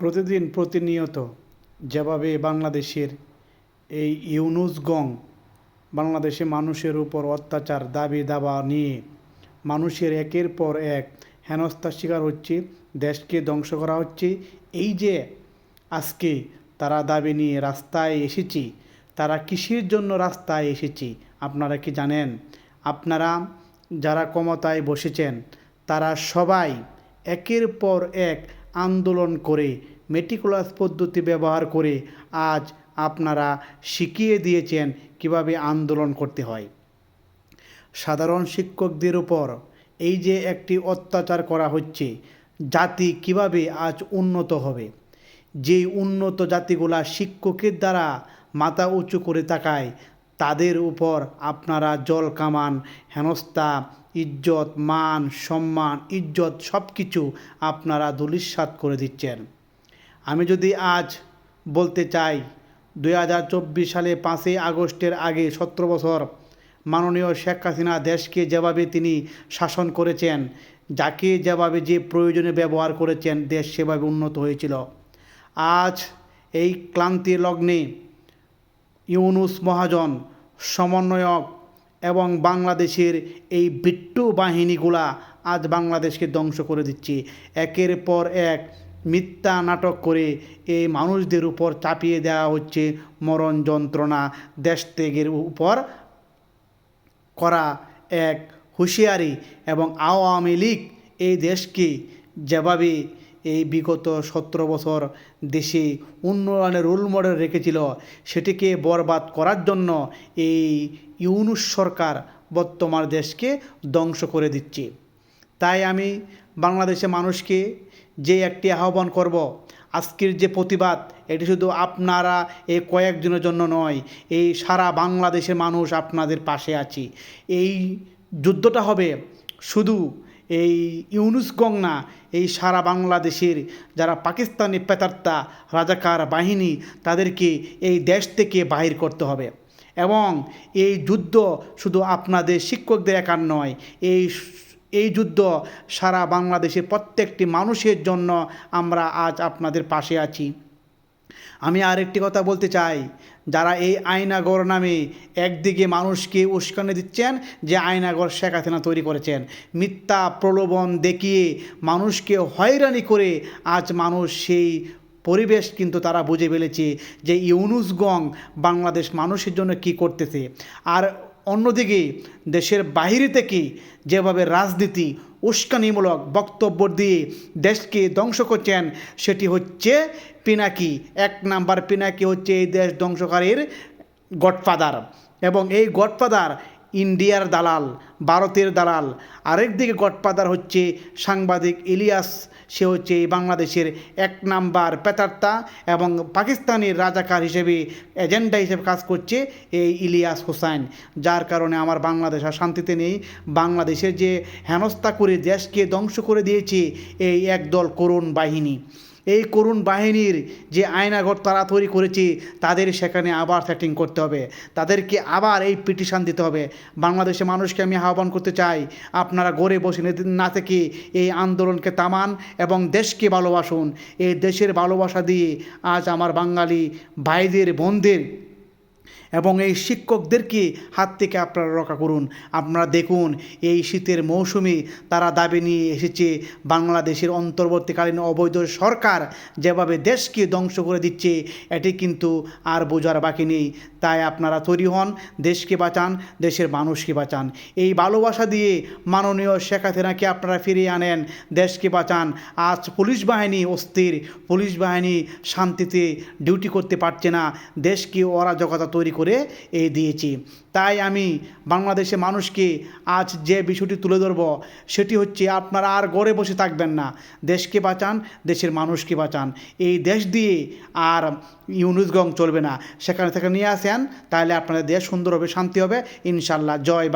প্রতিদিন প্রতিনিয়ত যেভাবে বাংলাদেশের এই ইউনুসগং বাংলাদেশে মানুষের উপর অত্যাচার, দাবি, দাবা নিয়ে মানুষের একের পর এক হেনস্থার শিকার হচ্ছে, দেশকে ধ্বংস করা হচ্ছে। এই যে আজকে তারা দাবি নিয়ে রাস্তায় এসেছি, তারা কিসের জন্য রাস্তায় এসেছি, আপনারা কি জানেন? আপনারা যারা ক্ষমতায় বসেছেন, তারা সবাই একের পর এক আন্দোলন করে মেটিকুলাস পদ্ধতি ব্যবহার করে আজ আপনারা শিখিয়ে দিয়েছেন কীভাবে আন্দোলন করতে হয়। সাধারণ শিক্ষকদের উপর এই যে একটি অত্যাচার করা হচ্ছে, জাতি কীভাবে আজ উন্নত হবে? যেই উন্নত জাতিগুলা শিক্ষকের দ্বারা মাথা উঁচু করে তাকায়, তাদের উপর আপনারা জল কামান, হেনস্থা ইজ্জত, মান, সম্মান, ইজ্জত সব কিছু আপনারা ধূলিসাৎ করে দিচ্ছেন। আমি যদি আজ বলতে চাই, দুই হাজার চব্বিশ সালে পাঁচই আগস্টের আগে সতেরো বছর মাননীয় শেখ হাসিনা দেশকে যেভাবে তিনি শাসন করেছেন, যাকে যেভাবে যে প্রয়োজনে ব্যবহার করেছেন, দেশ সেভাবে উন্নত হয়েছিল। আজ এই ক্লান্তি লগ্নে ইউনুস মহাজন, সমন্বয়ক এবং বাংলাদেশের এই বিট্টু বাহিনীগুলা আজ বাংলাদেশকে ধ্বংস করে দিচ্ছে। একের পর এক মিথ্যা নাটক করে এই মানুষদের উপর চাপিয়ে দেওয়া হচ্ছে মরণ যন্ত্রণা, দেশ ত্যাগের উপর করা এক হুঁশিয়ারি এবং আওয়ামী লীগ এই দেশকে যেভাবে এই বিগত সতেরো বছর দেশে উন্নয়নের রোল মডেল রেখেছিল। সেটিকে বরবাদ করার জন্য এই ইউনুস সরকার বর্তমান দেশকে ধ্বংস করে দিচ্ছে। তাই আমি বাংলাদেশের মানুষকে যে একটি আহ্বান করব, আজকের যে প্রতিবাদ, এটি শুধু আপনারা এই কয়েকজনের জন্য নয়, এই সারা বাংলাদেশের মানুষ আপনাদের পাশে আছি। এই যুদ্ধটা হবে শুধু এই ইউনুসগং না এই সারা বাংলাদেশের যারা পাকিস্তানি পেতার্তা রাজাকার বাহিনী, তাদেরকে এই দেশ থেকে বাহির করতে হবে। এবং এই যুদ্ধ শুধু আপনাদের শিক্ষকদের একার নয়, এই এই যুদ্ধ সারা বাংলাদেশের প্রত্যেকটি মানুষের জন্য আমরা আজ আপনাদের পাশে আছি। আমি আরেকটি কথা বলতে চাই। যারা এই আয়নাগর নামে একদিকে মানুষকে উস্কানি দিচ্ছেন, যে আয়নাগর শেখ হাসিনা তৈরি করেছেন। মিথ্যা প্রলোভন দেখিয়ে মানুষকে হয়রানি করে আজ মানুষ সেই পরিবেশ কিন্তু তারা বুঝে ফেলেছে যে ইউনুসগং বাংলাদেশ মানুষের জন্য কি করতেছে। আর অন্যদিকে দেশের বাহিরে থেকে যেভাবে রাজনীতি উস্কানিমূলক বক্তব্য দিয়ে দেশকে ধ্বংস করছেন, সেটি হচ্ছে পিনাকি। এক নাম্বার পিনাকি হচ্ছে এই দেশ ধ্বংসকারীর গডফাদার এবং এই গডফাদার ইন্ডিয়ার দালাল, ভারতের দালাল। আরেকদিকে গডফাদার হচ্ছে সাংবাদিক ইলিয়াস, সে হচ্ছে বাংলাদেশের এক নাম্বার পেতার্তা এবং পাকিস্তানের রাজাকার হিসেবে এজেন্ডা হিসেবে কাজ করছে এই ইলিয়াস হোসাইন যার কারণে আমার বাংলাদেশ আর শান্তিতে নেই। বাংলাদেশের যে হেনস্থা করে দেশকে ধ্বংস করে দিয়েছে এই একদল করুণ বাহিনী। এই করুণ বাহিনীর যে আয়নাঘর তারা তৈরি করেছে, তাদের সেখানে আবার সেটিং করতে হবে। তাদেরকে আবার এই পিটিশান দিতে হবে। বাংলাদেশের মানুষকে আমি আহ্বান করতে চাই, আপনারা গড়ে বসে না থেকে এই আন্দোলনকে তামান এবং দেশকে ভালোবাসুন। এই দেশের ভালোবাসা দিয়ে আজ আমার বাঙালি ভাইদের, বোনদের এবং এই শিক্ষকদেরকে হাত থেকে আপনারা রক্ষা করুন। আপনারা দেখুন, এই শীতের মৌসুমে তারা দাবি নিয়ে এসেছে, বাংলাদেশের অন্তর্বর্তীকালীন অবৈধ সরকার যেভাবে দেশকে ধ্বংস করে দিচ্ছে, এটি কিন্তু আর বোঝার বাকি নেই। তাই আপনারা তৈরি হন, দেশকে বাঁচান, দেশের মানুষকে বাঁচান। এই ভালোবাসা দিয়ে মাননীয় শেখ হাসিনাকে আপনারা ফিরিয়ে আনেন, দেশকে বাঁচান। আজ পুলিশ বাহিনী অস্থির। পুলিশ বাহিনী শান্তিতে ডিউটি করতে পারছে না। দেশকে অরাজকতা করে এই দিয়েছি। তাই আমি বাংলাদেশের মানুষকে আজ যে বিষয়টি তুলে ধরব, সেটি হচ্ছে আপনারা আর গড়ে বসে থাকবেন না। দেশকে বাঁচান, দেশের মানুষকে বাঁচান। এই দেশ দিয়ে আর ইউনুসগং চলবে না। সেখানে থেকে নিয়ে আসেন, তাহলে আপনাদের দেশ সুন্দর হবে, শান্তি হবে। ইনশাল্লাহ। জয়